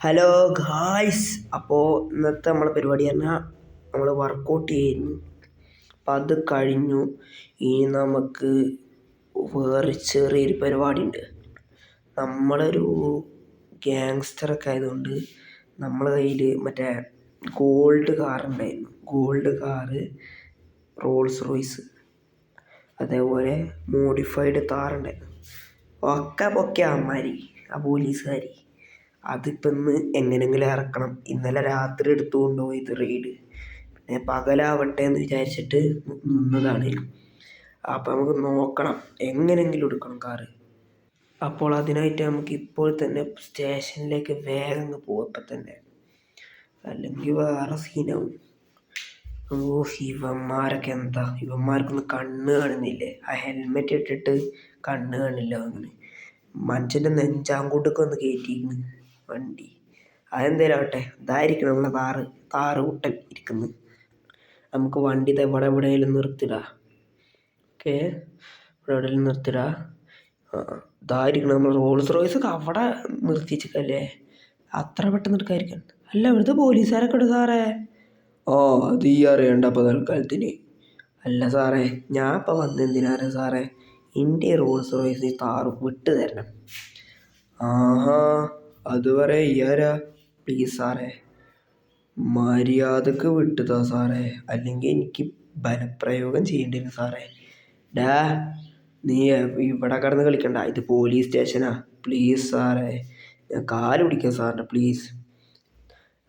Hello guys അപ്പോൾ ഇന്നത്തെ നമ്മളെ പരിപാടി പറഞ്ഞാൽ നമ്മൾ വർക്കൗട്ട് ചെയ്യുന്നു. അപ്പം അത് കഴിഞ്ഞു. ഇനി നമുക്ക് വേറെ ചെറിയൊരു പരിപാടി ഉണ്ട് നമ്മളൊരു ഗ്യാങ്സ്റ്ററൊക്കെ ആയതുകൊണ്ട് നമ്മളെ കയ്യിൽ മറ്റേ ഗോൾഡ് കാർ ഉണ്ടായിരുന്നു. ഗോൾഡ് കാറ് റോൾസ് റോയ്സ് അതേപോലെ മോഡിഫൈഡ് താറുണ്ടായിരുന്നു ഒക്കെ പൊക്കെ അമ്മാരി ആ പോലീസുകാർ അതിപ്പോൾ ഇന്ന് എങ്ങനെയെങ്കിലും ഇറക്കണം. ഇന്നലെ രാത്രി എടുത്തു കൊണ്ടുപോയത് റെയ്ഡ് പിന്നെ പകലാവട്ടെ എന്ന് വിചാരിച്ചിട്ട് നിന്നതാണ്. അപ്പോൾ നമുക്ക് നോക്കണം. എങ്ങനെയെങ്കിലും എടുക്കണം കാറ്. അപ്പോൾ അതിനായിട്ട് നമുക്ക് ഇപ്പോൾ തന്നെ സ്റ്റേഷനിലേക്ക് വേഗം അങ്ങ് തന്നെ. അല്ലെങ്കിൽ വേറെ സീനാവും. ഓ ഇവന്മാരൊക്കെ എന്താ? ഇവന്മാർക്കൊന്നും കണ്ണ് കാണുന്നില്ലേ? ആ ഹെൽമെറ്റ് ഇട്ടിട്ട് കണ്ണ് കാണില്ല അങ്ങനെ മനുഷ്യന്റെ നെഞ്ചാങ്കൂട്ടൊക്കെ ഒന്ന് കയറ്റിയിരിക്കുന്നു വണ്ടി. അതെന്തേലും ആവട്ടെ ഇതായിരിക്കണം നമ്മളെ താറ് താറ് കൂട്ടൽ ഇരിക്കുന്നത് നമുക്ക് വണ്ടി ഇത് എവിടെ എവിടെയെങ്കിലും നിർത്തിടാം. ഓക്കെ ഇവിടെ എവിടെയെങ്കിലും നിർത്തിടാം. ഇതായിരിക്കണം നമ്മൾ റോൾസ് റോയ്സൊക്കെ അവിടെ നിർത്തി വെച്ചേക്കല്ലേ അത്ര പെട്ടെന്ന് എടുക്കാതിരിക്കാൻ. അല്ല ഇവിടുത്തെ പോലീസുകാരൊക്കെ ഉണ്ട് സാറേ. ഓ അത് ഈ അറിയണ്ട അപ്പോൾ തൽക്കാലത്തിന്. അല്ല സാറേ ഞാൻ ഇപ്പോൾ വന്നെന്തിനാണ് സാറേ? എന്റെ റോൾസ് റോയ്സ് താറ് വിട്ട് തരണം. ആഹാ. അത് പറയാ ഇയാരാ പ്ലീസ് സാറേ മര്യാദയ്ക്ക് വിട്ടുതാ സാറേ? അല്ലെങ്കിൽ എനിക്ക് ബലപ്രയോഗം ചെയ്യേണ്ടി വരും സാറേ. ഡാ നീ ഇവിടെ കിടന്ന് കളിക്കണ്ട. ഇത് പോലീസ് സ്റ്റേഷനാ. പ്ലീസ് സാറേ ഞാൻ കാൽ പിടിക്കാം സാറിന്റെ പ്ലീസ്.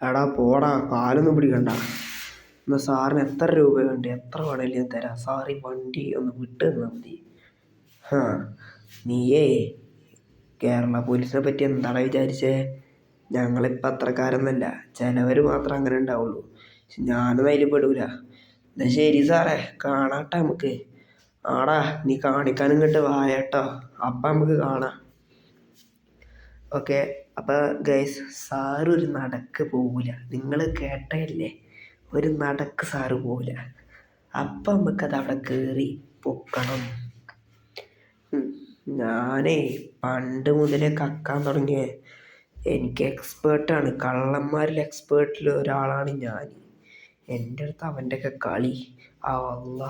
എടാ പോടാ കാലൊന്നും പിടിക്കണ്ട. എന്നാൽ സാറിന് എത്ര രൂപ വേണ്ട എത്ര വേണമെങ്കിലും ഞാൻ തരാം സാർ വണ്ടി ഒന്ന് വിട്ട് തന്നാൽ മതി. ഹാ നീയേ. കേരള പോലീസിനെ പറ്റി എന്താണ് വിചാരിച്ചേ? ഞങ്ങളിപ്പോൾ അത്രക്കാരൊന്നുമല്ല. ചിലവർ മാത്രം അങ്ങനെ ഉണ്ടാവുള്ളൂ. പക്ഷെ ഞാനൊന്നും അതിൽ പെടൂല. എന്നാൽ ശരി സാറേ കാണാട്ട നമുക്ക്. ആടാ നീ കാണിക്കാനും ഇങ്ങോട്ട് വായട്ടോ. അപ്പം നമുക്ക് കാണാം. ഓക്കെ അപ്പോൾ ഗൈസ് സാറ് ഒരു നടക്ക് പോവില്ല നിങ്ങൾ കേട്ടല്ലേ ഒരു നടക്ക് സാറ് പോവില്ല അപ്പം നമുക്കത് അവിടെ കയറി പൊക്കണം. ഞാനേ പണ്ട് മുതലേ കക്കാൻ തുടങ്ങിയ. എനിക്ക് എക്സ്പേർട്ടാണ് കള്ളന്മാരിൽ എക്സ്പേർട്ടിൽ ഒരാളാണ് ഞാൻ എന്റെ അടുത്ത് അവന്റെയൊക്കെ കളി. അല്ല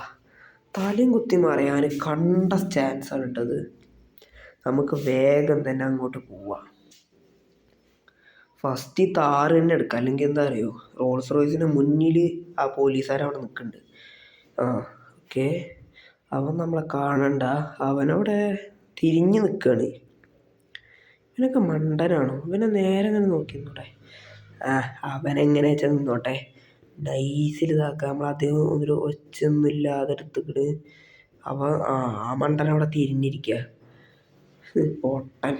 തലയും കുത്തി മറിയാൻ കണ്ട ചാൻസാണ് ഇട്ടത്. നമുക്ക് വേഗം തന്നെ അങ്ങോട്ട് പോവാം. ഫസ്റ്റ് താറ് തന്നെ എടുക്കുക അല്ലെങ്കിൽ എന്താ അറിയോ? റോൾസ് റോയ്സിന് മുന്നിൽ ആ പോലീസുകാർ അവിടെ നിൽക്കുന്നുണ്ട്. ആ ഓക്കെ അവൻ നമ്മളെ കാണണ്ട. അവനവിടെ തിരിഞ്ഞ് നിൽക്കുകയാണ് ഇവനൊക്കെ മണ്ടനാണോ? ഇവനെ നേരെ അങ്ങനെ നോക്കി നിന്നോട്ടെ ആ അവനെങ്ങനെ വെച്ചാൽ നിന്നോട്ടെ. നൈസിൽ ഇതാക്കുക നമ്മൾ അധികം ഒരു ഒച്ചയൊന്നും ഇല്ലാതെ എടുത്തിട്ട് അവൻ ആ ആ മണ്ടൻ അവിടെ തിരിഞ്ഞിരിക്കുക പൊട്ടൻ.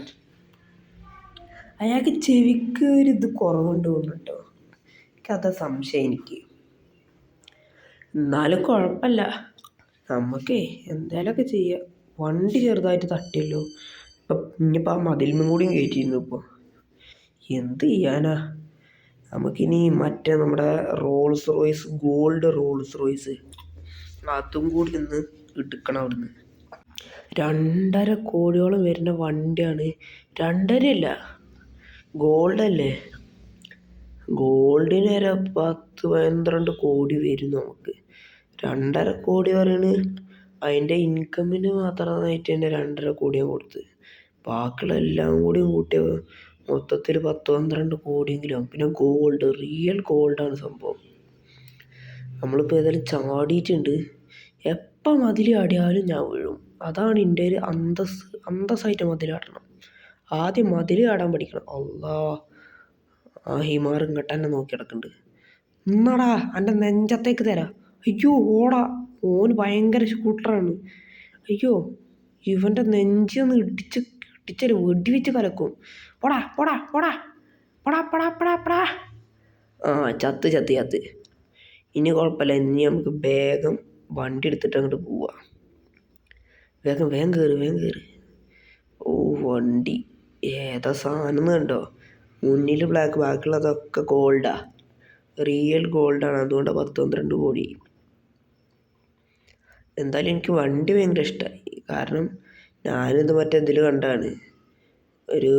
അയാൾക്ക് ചെവിക്ക് ഒരു ഇത് കുറവുണ്ട് തോന്നുന്നുണ്ടോ എനിക്കതാ സംശയം എനിക്ക്. എന്നാലും കുഴപ്പമില്ല. നമുക്കേ എന്തായാലുമൊക്കെ ചെയ്യാം. വണ്ടി ചെറുതായിട്ട് തട്ടിയല്ലോ. ഇപ്പം ഇനിയിപ്പോൾ ആ മതിൽമ കൂടിയും കയറ്റിയിരുന്നു ഇപ്പോൾ എന്ത് ചെയ്യാനാ? നമുക്കിനി മറ്റേ നമ്മുടെ Rolls Royce gold Rolls Royce അതും കൂടി ഒന്ന് എടുക്കണം അവിടുന്ന്. രണ്ടര കോടിയോളം വരുന്ന വണ്ടിയാണ്. രണ്ടര ഗോൾഡല്ലേ? ഗോൾഡ് അല്ലേ ഗോൾഡിന് വരെ പത്ത് പന്ത്രണ്ട് കോടി വരും നമുക്ക്. രണ്ടര കോടി പറയണ്. അതിന്റെ ഇൻകമിന് മാത്രമായിട്ട് തന്നെ രണ്ടര കോടിയാണ് കൊടുത്തത് ബാക്കിയുള്ള എല്ലാം കൂടിയും കൂട്ടിയ മൊത്തത്തിൽ പത്ത് പന്ത്രണ്ട് കോടിയെങ്കിലും. പിന്നെ ഗോൾഡ് റിയൽ ഗോൾഡാണ് സംഭവം. നമ്മളിപ്പോൾ ഏതായാലും ചാടിയിട്ടുണ്ട്. എപ്പം മതിൽ ചാടിയാലും ഞാൻ വീഴും. അതാണ് എന്റെ ഒരു അന്തസ് അന്തസ്സായിട്ട് മതിൽ ചാടണം. ആദ്യം മതിൽ ചാടാൻ പഠിക്കണം. അള്ളാ ആ ഹിമാർ ഇങ്ങോട്ട് നോക്കി കിടക്കുന്നുണ്ട് നിന്നടാ എന്റെ നെഞ്ചത്തേക്ക് തരാം. അയ്യോ ഓടാ. ഓന് ഭയങ്കര ഷൂട്ടറാണ്. അയ്യോ ഇവന്റെ നെഞ്ചൊന്ന് ഇടിച്ച് ഇടിച്ചൊരു വെടിവെച്ച് കലക്കും. പോടാ പോടാ പോടാ പടാ പടാ പടാ പടാ. ആ ചത്ത് ചത്ത് ചത്ത്. ഇനി കുഴപ്പമില്ല ഇനി നമുക്ക് വേഗം വണ്ടി എടുത്തിട്ട് അങ്ങോട്ട് പോവാം. വേഗം വേഗം കയറി വേഗം കയറി ഓ വണ്ടി. ഏതാ സാധനം കണ്ടോ? മുന്നിൽ ബ്ലാക്ക് ബാക്കിയുള്ളതൊക്കെ ഗോൾഡാ റിയൽ ഗോൾഡാണ് അതുകൊണ്ട് പത്ത് പന്ത്രണ്ട് കോടി. എന്തായാലും എനിക്ക് വണ്ടി ഭയങ്കര ഇഷ്ടമായി കാരണം ഞാനിത് മറ്റേ ഇതിൽ കണ്ടതാണ്. ഒരു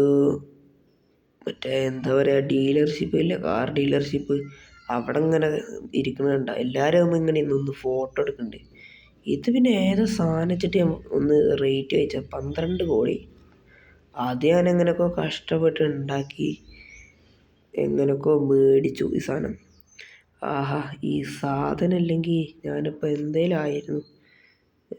മറ്റേ എന്താ പറയുക ഡീലർഷിപ്പ് ഇല്ലേ കാർ ഡീലർഷിപ്പ്. അവിടെ ഇങ്ങനെ ഇരിക്കുന്നത് കണ്ട എല്ലാവരും ഇങ്ങനെ നിന്ന് ഫോട്ടോ എടുക്കുന്നുണ്ട് ഇത് പിന്നെ ഏതോ സാധനം വെച്ചിട്ട് ഞാൻ ഒന്ന് റേറ്റ് വെച്ചാൽ പന്ത്രണ്ട് കോടി. അത് ഞാൻ എങ്ങനെയൊക്കെ കഷ്ടപ്പെട്ട് ഉണ്ടാക്കി എങ്ങനെയൊക്കെ മേടിച്ചു ഈ സാധനം. ആഹാ ഈ സാധനം ഇല്ലെങ്കിൽ ഞാനിപ്പോൾ എന്തേലും ആയിരുന്നു.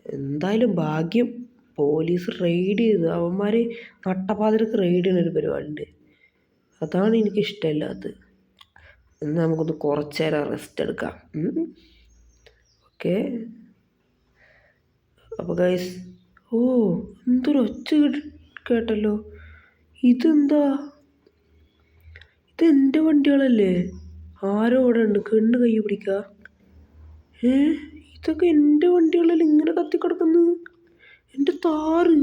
എന്തായാലും ഭാഗ്യം. പോലീസ് റെയ്ഡ് ചെയ്തു അവന്മാർ നട്ടപ്പാതിരക്ക് റെയ്ഡ് ചെയ്യുന്ന ഒരു പരിപാടിയുണ്ട്. അതാണ് എനിക്ക് ഇഷ്ടമില്ലാത്തത് എന്നാൽ നമുക്കൊന്ന് കുറച്ച് നേരം റെസ്റ്റ് എടുക്കാം. ഓക്കെ. അപ്പോൾ ഗൈസ് ഓ എന്തൊരു ഒച്ച കേട്ടല്ലോ. ഇതെന്താ? ഇത് എന്റെ വണ്ടികളല്ലേ? ആരോ അവിടെ ഉണ്ട്. കണ്ണ് കൈ പിടിക്കുക ഏ? ഇതൊക്കെ എന്റെ വണ്ടികളിൽ ഇങ്ങനെ കത്തിക്കിടക്കുന്നു. എന്റെ താറ്.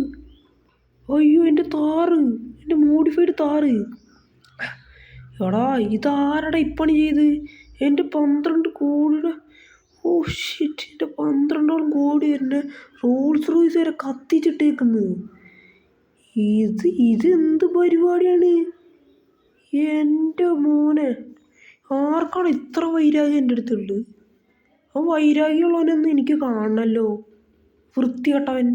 അയ്യോ എന്റെ താറ്. എന്റെ മോഡിഫൈഡ് താറ്. എടാ ഇതാരടാ ഇപ്പണി ചെയ്ത്? എന്റെ പന്ത്രണ്ട് കോടിയുടെ ഓ ഷിറ്റ് എന്റെ പന്ത്രണ്ടോളം കോടി എന്റെ റോൾസ് റോയ്സ് വരെ കത്തിച്ചിട്ടേക്കുന്നു. ഇത് ഇത് എന്ത് പരിപാടിയാണ്? എന്റെ മോനെ ആർക്കാണ് ഇത്ര വൈരാഗ്യം എന്റെ അടുത്തുള്ളത്? ആ വൈരാഗ്യമുള്ളവനൊന്നും എനിക്ക് കാണണമല്ലോ വൃത്തികെട്ടവൻ.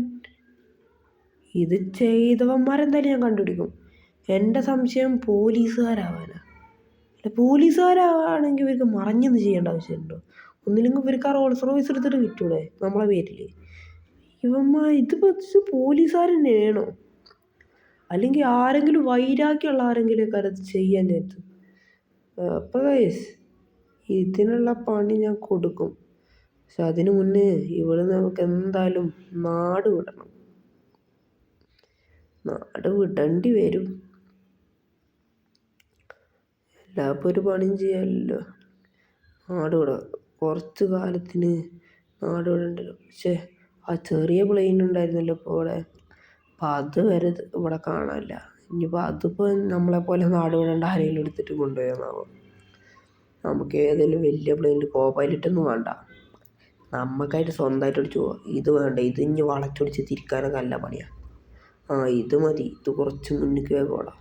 ഇത് ചെയ്തവന്മാരെന്തായാലും ഞാൻ കണ്ടുപിടിക്കും. എന്റെ സംശയം പോലീസുകാരാവാനാണ് അല്ല പോലീസുകാരാണെങ്കിൽ ഇവർക്ക് മറഞ്ഞൊന്നും ചെയ്യേണ്ട ആവശ്യമുണ്ടോ? ഒന്നില്ലെങ്കിൽ ഇവർക്ക് ആ റോൾസ് റോയ്സ് എടുത്തിട്ട് വിറ്റൂടെ നമ്മളെ പേരിൽ ഇവന്മാർ ഇതിപ്പോൾ പോലീസുകാർ തന്നെയാണോ അല്ലെങ്കിൽ ആരെങ്കിലും വൈരാഗ്യമുള്ള ആരെങ്കിലുമൊക്കെ അത് ചെയ്യാൻ നേരത്ത്. അപ്പോൾ ഇതിനുള്ള പണി ഞാൻ കൊടുക്കും. പക്ഷെ അതിനു മുന്നേ ഇവിടെ നമുക്ക് എന്തായാലും നാട് വിടണം. നാട് വിടേണ്ടി വരും. എല്ലാപ്പോൾ ഒരു പണിയും ചെയ്യാമല്ലോ നാട് വിടാം കുറച്ച് കാലത്തിന് നാട് വിടണ്ടല്ലോ പക്ഷേ ആ ചെറിയ പ്ലെയിൻ ഉണ്ടായിരുന്നല്ലോ ഇപ്പോൾ ഇവിടെ അപ്പം അത് വരെ ഇവിടെ കാണാനില്ല. ഇനിയിപ്പോൾ അതിപ്പോൾ നമ്മളെ പോലെ നാട് വിടേണ്ട ആരെങ്കിലും എടുത്തിട്ട് കൊണ്ടുപോയെന്നാവും നമുക്ക് ഏതെങ്കിലും വലിയ പ്ലെയിനിൽ കോ പൈലറ്റൊന്നും വേണ്ട. നമുക്കായിട്ട് സ്വന്തമായിട്ട് ഒരു പോവാം ഇത് വേണ്ട ഇത് ഇനി വളച്ചൊടിച്ച് തിരിക്കാനൊക്കെ നല്ല പണിയാണ് ആ ഇത് മതി. ഇത് കുറച്ച് മുന്നിൽ വേഗോളാം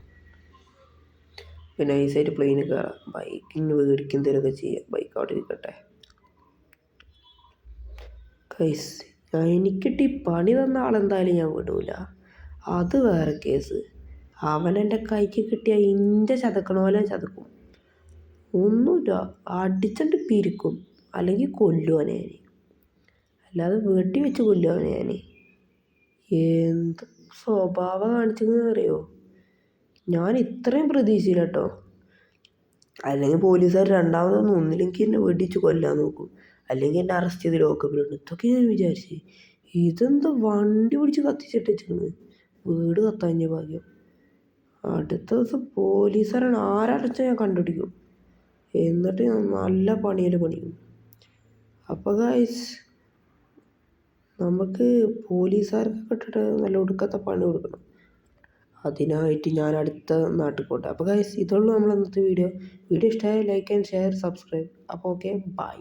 പിന്നെ നൈസായിട്ട് പ്ലെയിനിൽ കയറാം ബൈക്കിന് മേടിക്കും എന്തെങ്കിലുമൊക്കെ ചെയ്യാം. ബൈക്ക് അവിടെ ഇരിക്കട്ടെ. കൈസ് എനിക്കിട്ട് ഈ പണി തന്ന ആളെന്തായാലും ഞാൻ വിടൂല. അത് വേറെ കേസ് അവൻ എന്റെ കൈക്ക് കിട്ടിയ ഇന്റെ ചതക്കണ പോലെ ചതക്കും. ഒന്നുമില്ല. അടിച്ചിട്ട് പിരിക്കും. അല്ലെങ്കിൽ കൊല്ലുവനെ അല്ലാതെ വെട്ടി വെച്ച് കൊല്ലുവനെ ഞാൻ എന്ത് സ്വഭാവം കാണിച്ചെന്ന് അറിയോ? ഞാൻ ഇത്രയും പ്രതീക്ഷയില്ല കേട്ടോ. അല്ലെങ്കിൽ പോലീസുകാർ രണ്ടാമതൊന്നും ഒന്നില്ലെങ്കിൽ എന്നെ വെടിച്ച് കൊല്ലാൻ നോക്കും. അല്ലെങ്കിൽ എന്നെ അറസ്റ്റ് ചെയ്ത് ലോക്കപ്പിലിടും. ഇതൊക്കെ ഞാൻ വിചാരിച്ചു. ഇതെന്താ വണ്ടി പിടിച്ച് കത്തിച്ചിട്ട് വെച്ചിരുന്നു വീട് കത്താഞ്ഞ ഭാഗ്യം. അടുത്ത ദിവസം പോലീസുകാരാണ് ആരടച്ചാൽ ഞാൻ കണ്ടുപിടിക്കും. എന്നിട്ട് ഞാൻ നല്ല പണിയിൽ പണിയും. അപ്പോൾ ഗൈസ് നമുക്ക് പോലീസുകാർക്ക് ഇട്ടിട്ട് നല്ല ഒടുക്കത്തെ പണി കൊടുക്കണം. അതിനായിട്ട് ഞാൻ അടുത്ത നാട്ടിൽ പോട്ടെ. അപ്പോൾ ഗൈസ് ഇതുള്ളൂ നമ്മൾ ഇന്നത്തെ വീഡിയോ വീഡിയോ ഇഷ്ടമായാൽ ലൈക്ക് ആൻഡ് ഷെയർ സബ്സ്ക്രൈബ് അപ്പോൾ ഓക്കെ ബൈ